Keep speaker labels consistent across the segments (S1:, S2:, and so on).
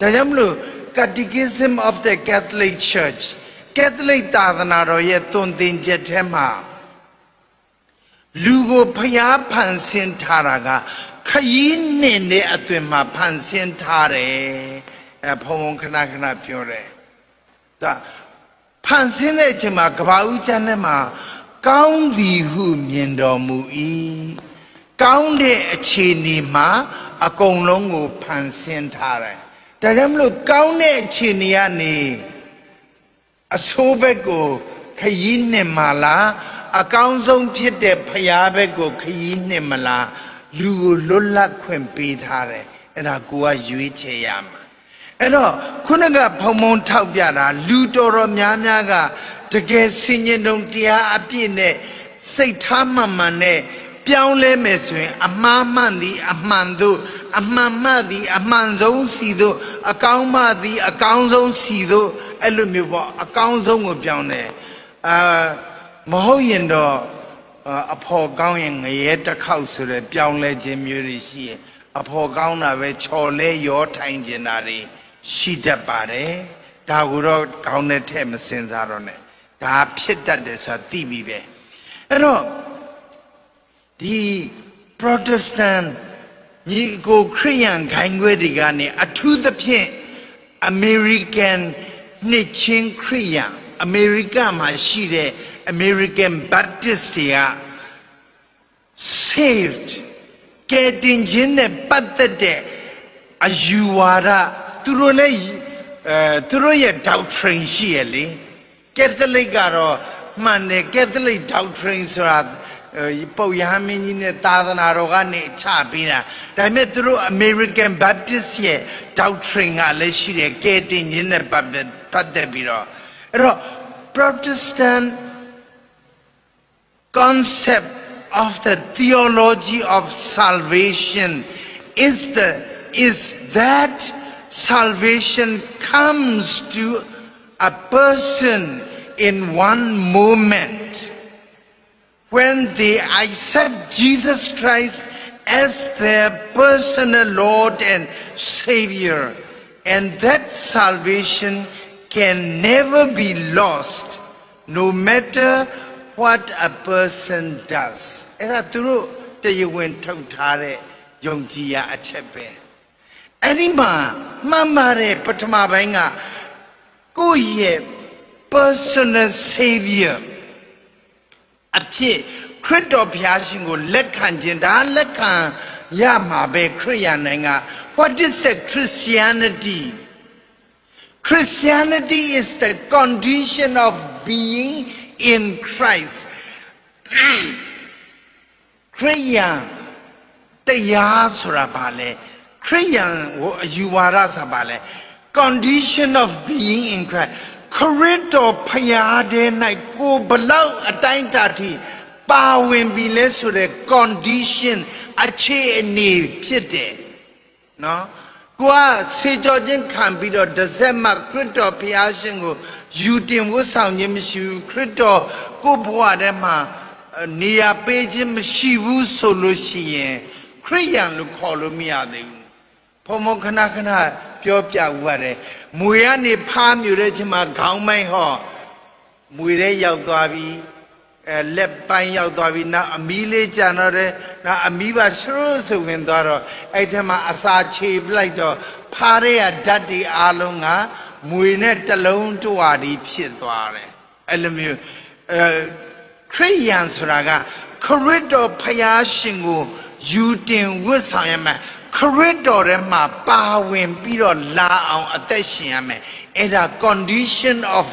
S1: ဒါကြောင့်မလို့ Catechism of the Catholic Church Catholic သာသနာတော်ရဲ့သွန်သင်ချက်ထဲမှာလူကိုဖျားဖန်ဆင်းထားတာကခရီးနှင်တဲ့အသွင်မှာဖန်ဆင်းထားတယ်အဲဘုံဘုံခဏခဏပြောတယ်ဒါဖန်ဆင်းတဲ့အချိန်မှာကဘာဦးကျမ်းထဲမှာကောင်းသည်ဟုမြင်တော်မူ၏ကောင်းတဲ့အခြေအနေမှာအကုန်လုံးကိုဖန်ဆင်းထားတယ် ဒါကြောင့်မလို့ကောင်းတဲ့အခြေအနေကနေအဆိုးဘက်ကိုခရီးနှင်မလားအကောင်းဆုံးဖြစ်တဲ့ဖျားဘက်ကိုခရီးနှင်မလားလူကိုလွတ်လပ်ခွင့်ပေးထားတယ်အဲ့ဒါကိုကရွေးချယ်ရမှာအဲ့တော့ခုနကဖုံဖုံထောက်ပြတာလူတော်တော်များများကတကယ်စင်ញင်တုံတရားအပြည့်နဲ့စိတ်ထားမှန်မှန်နဲ့ ပြောင်းလဲမယ်ဆိုရင် အမှားမှန်သည်အမှန်သို့အမှန်မှန်သည် အမှန်ဆုံးစီသို့အကောင်းမှသည် အကောင်းဆုံးစီသို့အဲ့လိုမျိုးပေါ့အကောင်းဆုံးကိုပြောင်းတယ်အာမဟုတ်ရင်တော့အာအဖော်ကောင်းရင်ငရဲတစ်ခေါက်ဆိုရယ်ပြောင်းလဲခြင်းမျိုးတွေရှိရင်အဖော်ကောင်းတာပဲချော်လဲရောထိုင်ကျင်တာတွေရှိတတ်ပါတယ်ဒါကိုတော့ကောင်းတဲ့ထဲမစင်စားတော့နဲ့ဒါဖြစ်တတ်တယ်ဆိုတာသိပြီပဲအဲ့တော့ ဒီ Protestant ညီကိုခရိယန်ခိုင်ခွဲတွေကနေအထူးသဖြင့် American နှစ်ချင်းခရိယန်အမေရိကမှာရှိတဲ့ American Baptist တွေက saved ကဲတင်ခြင်းနဲ့ပတ်သက်တဲ့အယူဝါဒသူတို့လည်းအဲသူတို့ရဲ့ doctrine ရှိရလေ Catholic ကတော့မှန်တယ် Catholic doctrine ဆိုတာ အဲပုပ်ရဟန်းမင်းကြီးနဲ့သာသနာတော်ကနေချပေးတာဒါပေမဲ့သူတို့ American Baptist ရဲ့ doctrine ကလည်းရှိတယ်ကဲတင်ခြင်းနဲ့ပတ်သက်ပတ်သက်ပြီးတော့အဲ့တော့ Protestant concept of the theology of salvation is the is that salvation comes to a person in one moment when they accept Jesus Christ as their personal Lord and Savior and that salvation can never be lost no matter what a person does အဲ့ဒါသူတို့တရားဝင်ထုတ်ထားတဲ့ယုံကြည်ရာအချက်ပဲအဲ့ဒီမှာမှန်ပါတယ်ပထမပိုင်းကကိုယ့်ရဲ့ personal savior အဖြစ်ခရစ်တော်ဘုရားရှင်ကိုလက်ခံခြင်းဒါလက်ခံရမှာပဲခရိယာနိုင်ငံ what is the christianity Christianity is the condition of being in Christ. ခရိယန်တရားဆိုတာဘာလဲခရိယန်ဟိုအယူဝါဒဆိုတာဘာလဲ condition of being in Christ ခရစ်တော်ဖျားတဲ့၌ကိုဘလောက်အတိုင်းတာထိပါဝင်ပြီလဲဆိုတဲ့ condition အခြေအနေဖြစ်တယ်နော်ကိုကစေကြောချင်းခံပြီးတော့ဒဇက်မှခရစ်တော်ဘုရားရှင်ကိုယူတင်ဝတ်ဆောင်ခြင်းမရှိဘူးခရစ်တော်ကိုယ့်ဘဝထဲမှာအဲနေရာပေးခြင်းမရှိဘူးဆိုလို့ရှိရင်ခရိယန်လို့ခေါ်လို့မရသေးဘူး ဘုံဘုံခဏခဏပြောပြဥပါတယ်မွေကနေဖားမြူတဲ့ချိန်မှာခေါင်းမိုင်းဟောမွေထဲရောက်သွားပြီအဲလက်ပိုင်းရောက်သွားပြီနောက်အမီးလေးကြံတော့တယ်နောက်အမီးပါရှရုဆိုဝင်သွားတော့အဲ့ထက်မှာအစာခြေပလိုက်တော့ဖားရဲရဓာတ်ဒီအားလုံးကမွေနဲ့တလုံးတဝါဒီဖြစ်သွားတယ်အဲ့လိုမျိုးအဲခရိယန်ဆိုတာကခရစ်တော်ဖျားရှင်ကိုယူတင်ဝတ်ဆောင်ရမယ် ခရစ်တော်ထဲမှာပါဝင်ပြီးတော့လာအောင်အသက်ရှင်ရမယ်အဲ့ဒါ condition of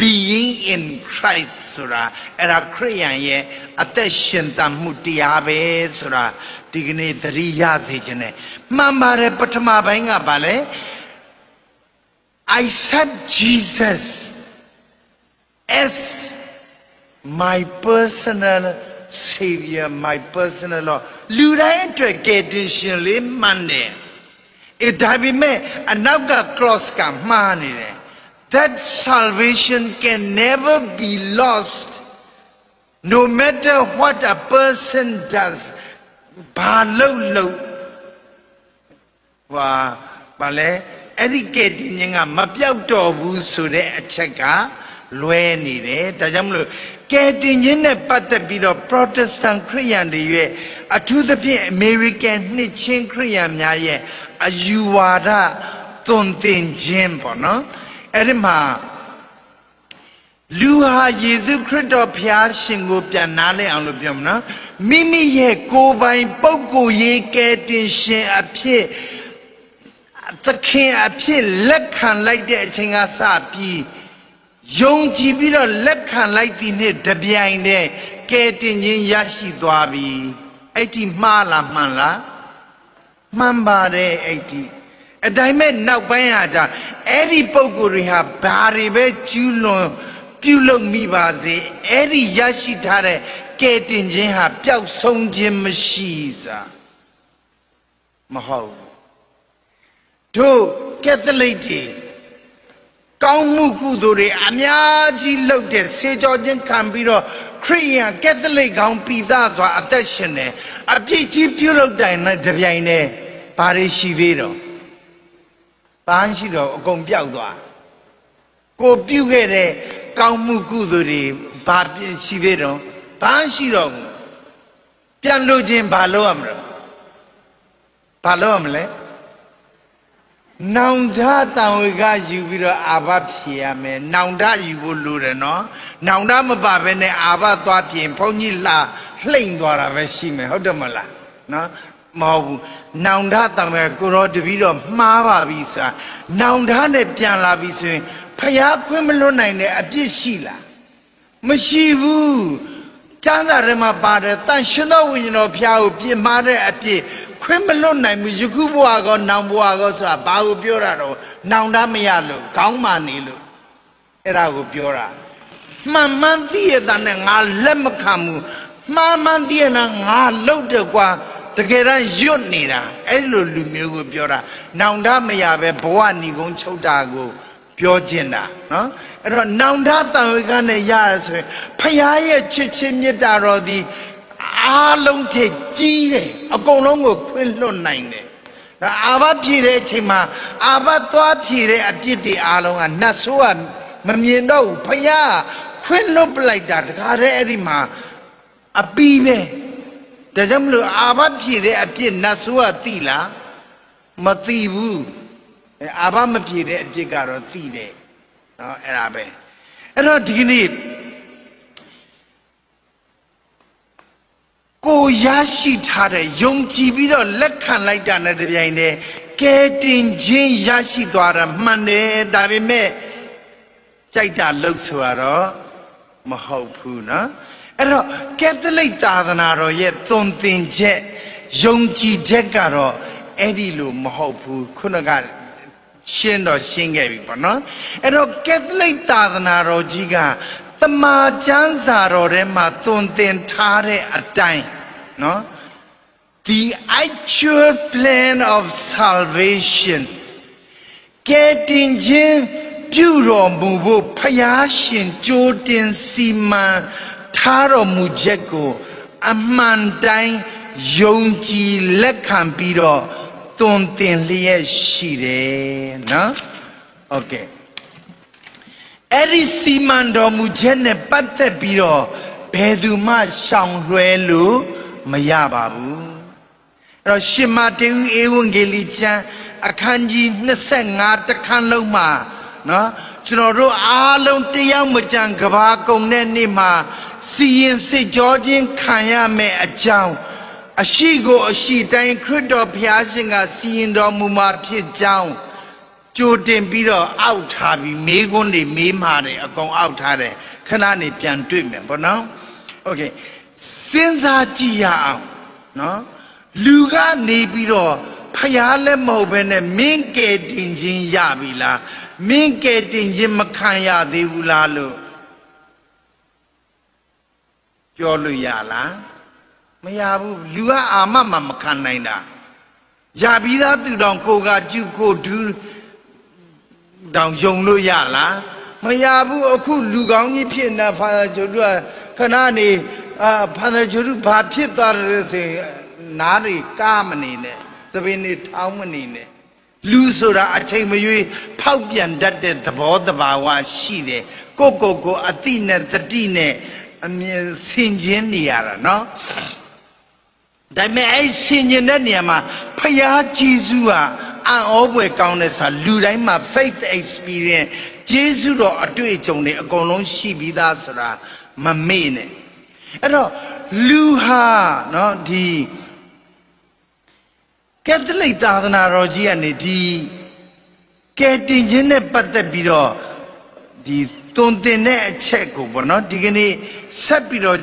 S1: being in Christ ဆိုတာအဲ့ဒါခရိယန်ရဲ့အသက်ရှင်တတ်မှုတရားပဲဆိုတာဒီကနေ့သတိရစေခြင်းနဲ့မှန်ပါတယ်ပထမပိုင်းကပါလေ I said Jesus as my personal savior my personal lord လူတိုင်းအတွက်ကယ်တင်ရှင်လေးမှန်တယ်အဲဒါပေမဲ့အနောက်က cross ကမှားနေတယ် that salvation can never be lost no matter what a person does ဘာလို့လို့ဟာဘာလဲ အဲ့ဒီကဲတင်ခြင်းကမပြောက်တော့ဘူးဆိုတဲ့အချက်က လွဲနေတယ်ဒါကြောင့်မလို့ကဲတင်ခြင်းနဲ့ပတ်သက်ပြီးတော့ Protestant ခရိယန်တွေရဲ့အထူးသဖြင့် American နှစ်ချင်းခရိယန်များရဲ့အယူဝါဒသွန်သင်ခြင်းပေါ့နော်အဲ့ဒီမှာလူဟာယေရှုခရစ်တော်ဖျားရှင်ကိုပြန်နားလဲအောင်လို့ပြောမနော်မိမိရဲ့ကိုယ်ပိုင်ပုဂ္ဂိုလ်ရေးကဲတင်ရှင်အဖြစ်သခင်အဖြစ်လက်ခံလိုက်တဲ့အချိန်ကစပြီး ယုံကြည်ပြီးတော့လက်ခံလိုက်သည်နဲ့တပြိုင်တည်းကဲတင်ခြင်းရရှိသွားပြီအဲ့ဒီမှားလားမှန်လားမှန်ပါတယ်အဲ့ဒီအတိုင်းမဲ့နောက်ပိုင်းဟာじゃအဲ့ဒီပုံကိုယ်တွေဟာဘာတွေပဲကျူးလွန်ပြုလုပ်မိပါစေအဲ့ဒီရရှိထားတဲ့ကဲတင်ခြင်းဟာပျောက်ဆုံးခြင်းမရှိစားမဟုတ်ဘူးတို့ကက်သလိတ်တွေ ကောင်းမှုကုသိုလ်တွေအများကြီးလုပ်တဲ့စေကြောချင်းခံပြီးတော့ခရိယန်ကက်သလိတ်ကောင်းပိသားစွာအသက်ရှင်တယ်အပြစ်ကြီးပြုလုပ်တိုင်နဲ့တပြိုင်တည်းဘာတွေရှိသေးတော့ဘာမှရှိတော့အကုန်ပျောက်သွားကိုပြုတ်ခဲ့တဲ့ကောင်းမှုကုသိုလ်တွေဘာပြည့်ရှိသေးတော့ဘာမှရှိတော့ဘူးပြန်လို့ခြင်းဘာလို့ရမလဲဘာလို့ရမလဲ နောင်တတံဝေကယူပြီးတော့အာဘဖြေရမယ်နောင်တယူဖို့လိုတယ်နော်နောင်တမပါဘဲနဲ့အာဘသွားပြင်ဘုန်းကြီးလာလှိမ့်သွားတာပဲရှိမယ်ဟုတ်တယ်မလားနော်မဟုတ်ဘူးနောင်တတံဝေကိုရောတပီတော့မှားပါပြီဆိုတာနောင်တနဲ့ပြန်လာပြီဆိုရင်ဖျားခွင့်မလွတ်နိုင်တဲ့အပြစ်ရှိလားမရှိဘူးကျမ်းစာထဲမှာပါတယ်တန်ရှင်သောဝိညာဉ်တော်ဖျားကိုပြင်မာတဲ့အပြစ် ခွင့်မလွတ်နိုင်ဘူးယခုဘဝကောနောင်ဘဝကောဆိုတာဘာကိုပြောတာတော့နောင်တမရလို့ခေါင်းမာနေလို့အဲ့ဒါကိုပြောတာမှန်မှန်သိရတဲ့နဲ့ငါလက်မခံဘူးမှန်မှန်သိရတဲ့ငါလှုပ်တယ်ကွာတကယ်တမ်းရွတ်နေတာအဲ့လိုလူမျိုးကိုပြောတာနောင်တမရပဲဘဝဏီကုန်းချုပ်တာကိုပြောကျင်တာနော်အဲ့တော့နောင်တတန်ဝေကနဲ့ရရဆိုရင်ဖရာရဲ့ချစ်ချင်းမေတ္တာတော်သည် အားလုံးထက်ကြီးတယ်အကုန်လုံးကိုခွင့်လွတ်နိုင်တယ်ဒါအာဘဖြည့်တဲ့အချိန်မှာအာဘသွားဖြည့်တဲ့အပြစ်တွေအားလုံးကနတ်ဆိုးကမမြင်တော့ဘူးဖရာခွင့်လွတ်ပလိုက်တာတခါတည်းအဲ့ဒီမှာအပီးပဲဒါကြောင့်မလို့အာဘဖြည့်တဲ့အပြစ်နတ်ဆိုးကသိလားမသိဘူးအဲအာဘမပြေတဲ့အပြစ်ကတော့သိတယ်နော်အဲ့ဒါပဲအဲ့တော့ဒီကနေ့ ကိုရရှိထားတဲ့ယုံကြည်ပြီးတော့လက်ခံလိုက်တာနဲ့တပြိုင်တည်းကဲတင်ခြင်းရရှိသွားတာမှန်တယ်ဒါပေမဲ့ကြိုက်တာလှုပ်ဆိုရတော့မဟုတ်ဘူးနော်အဲ့တော့ကက်သလိတ်သာသနာတော်ရဲ့သွန်သင်ချက်ယုံကြည်ချက်ကတော့အဲ့ဒီလိုမဟုတ်ဘူးခုနကရှင်းတော့ရှင်းခဲ့ပြီပေါ့နော်အဲ့တော့ကက်သလိတ်သာသနာတော်ကြီးကတမာကျမ်းစာတော်ထဲမှာသွန်သင်ထားတဲ့အတိုင်း နော် the actual plan of salvation ကဲတင်ခြင်းပြုတော်မူဖို့ဖယားရှင်ကြိုးတင်စီမံထားတော်မူချက်ကိုအမှန်တိုင်းယုံကြည်လက်ခံပြီးတော့သွန်သင်လျက်ရှိတယ်နော်โอเคအဲ့ဒီစီမံတော်မူချက်နဲ့ပတ်သက်ပြီးတော့ဘယ်သူမှရှောင်လွှဲလို့ မရပါဘူးအဲ့တော့ရှင်မာတေဝဧဝံဂေလိကျမ်းအခန်းကြီး25တခန်းလုံးမှာနော်ကျွန်တော်တို့အားလုံးတယောက်မကြံကဘာကုံတဲ့နေ့မှာစီရင်စစ်ကြောခြင်းခံရမယ်အကြောင်း အရှိကိုအရှိတိုင်းခရစ်တော်ဘုရားရှင်ကစီရင်တော်မူမှာဖြစ်ကြောင်းကြိုတင်ပြီးတော့အောက်ထားပြီးမေးခွန်းတွေမေးမှာတယ်အကုန်အောက်ထားတယ်ခဏနေပြန်တွေ့မယ်ဘောနော်โอเค စဉ်းစားကြည့်ရအောင်နော်လူကနေပြီးတော့ဖျားလည်းမဟုတ်ဘဲနဲ့မင်းကဲတင်ခြင်းရပြီလားမင်းကဲတင်ခြင်းမခံရသေးဘူးလားလို့ပြောလို့ရလားမရဘူးလူကအာမမမခံနိုင်တာရပြီးသားသူတောင်ကိုကကျုကိုဒူးတောင်ယုံလို့ရလားမရဘူးအခုလူကောင်းကြီးဖြစ်နေဖာသာကျိုးတို့ကခဏနေ အာဖာသာကျိုးတို့ဘာဖြစ်သွားတယ်ဆိုရင်နားတွေကားမနေနဲ့သပင်းတွေထောင်းမနေနဲ့လူဆိုတာအချိန်မရွေးဖောက်ပြန်တတ်တဲ့သဘောတဘာဝရှိတယ်ကိုယ့်ကိုယ်ကိုအတိနဲ့တတိနဲ့အမြင်ဆင်ခြင်နေရတာနော်ဒါပေမဲ့အဲ့ဆင်ခြင်တဲ့နေရာမှာဖယားဂျေဇုဟာအံ့ဩဖွယ်ကောင်းတဲ့ဆိုလူတိုင်းမှာ faith experience ဂျေဇုတော်အတွေ့အကြုံတွေအကုန်လုံးရှိပြီးသားဆိုတာမမေ့နဲ့ အဲ့တော့လူဟာနော်ဒီကက်သလိတ်သာသနာတော်ကြီးကနေဒီကဲတင်ခြင်းနဲ့ပတ်သက်ပြီးတော့ဒီတွင်တင်တဲ့အချက်ကိုပေါ့နော်ဒီကနေ့ဆက်ပြီးတော့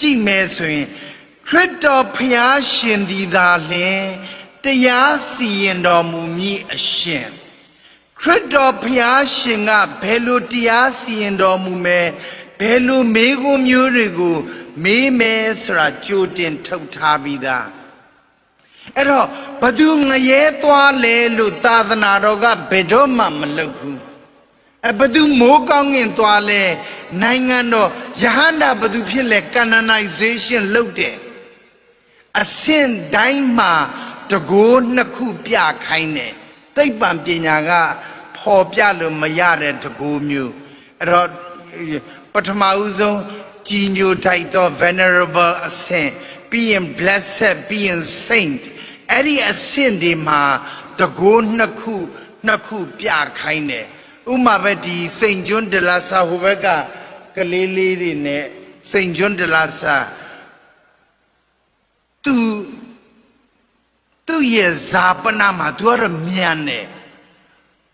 S1: ကြည့်မယ်ဆိုရင်ခရစ်တော်ဖျားရှင်ဒီသာလျှင်တရားစီရင်တော်မူမည်အရှင်ခရစ်တော်ဖျားရှင်ကဘယ်လိုတရားစီရင်တော်မူမယ် ဘယ်လိုမေးခွန်းမျိုးတွေကို မေးမယ်ဆိုတာကြိုတင်ထုတ်ထားပြီးသားအဲ့တော့ဘသူငရဲသွားလဲလို့သာသနာတော်ကဘယ်တော့မှမလုပ်ဘူးအဲဘသူမိုးကောင်းငင်သွားလဲနိုင်ငံတော်ယဟန္တာဘသူဖြစ်လဲ canonization လုပ်တယ်အစင်တိုင်းမှာတကိုးနှစ်ခုပြခိုင်းတယ်သိပ္ပံပညာကပေါ်ပြလို့မရတဲ့တကိုးမျိုးအဲ့တော့ ပထမဦးဆုံးကြီးညိုထိုက်သော venerable အစင်ပြီးရင် blessed ပြီးရင် saint အဲ့ဒီအစင်ဒီမှာတကိုးနှစ်ခုနှစ်ခုပြခိုင်းတယ်ဥမာပဲဒီစိန်ကျွန်းဒလာဆာဟိုဘက်ကကလေးလေးတွေနဲ့စိန်ကျွန်းဒလာဆာသူသူ့ရဲ့ဇာပနာမှာသူကတော့မြန်တယ်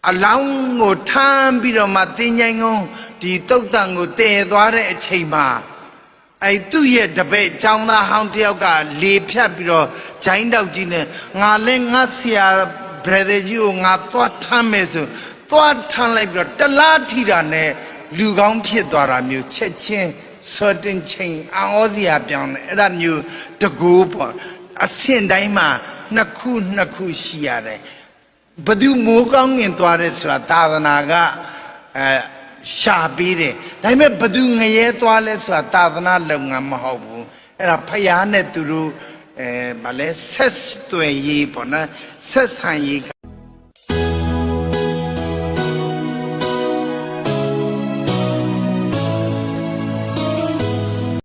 S1: အလောင်းကိုထမ်းပြီးတော့မှတင်းញိုင်းကုန်း ဒီတုတ်တန်ကိုတည်သွားတဲ့အချိန်မှာအဲ့သူ့ရဲ့တပည့်ចောင်းသားဟောင်းတယောက်ကလေဖြတ်ပြီးတော့ဂျိုင်းတောက်ကြီးနဲ့ငါလဲငါဆရာ brother ကြီးကိုငါသွားထမ်းမယ်ဆိုသွားထမ်းလိုက်ပြီးတော့တလားထီတာနဲ့လူကောင်းဖြစ်သွားတာမျိုးချက်ချင်း certain chain အော်စရာပြောင်းတယ်အဲ့ဒါမျိုးတကူပေါ့အဆင့်တိုင်းမှာနှစ်ခုနှစ်ခုရှိရတယ်ဘသူမိုးကောင်းငင်သွားတယ်ဆိုတာသာသနာကအဲ ရှာပေးတယ်ဒါပေမဲ့ဘသူငရဲသွားလဲဆိုတာသာသနာလုပ်ငန်းမဟုတ်ဘူးအဲ့ဒါဖယားနဲ့သူတို့အဲဗာလဲဆက်သွယ်ရေးပေါ့နော်ဆက်ဆံရေး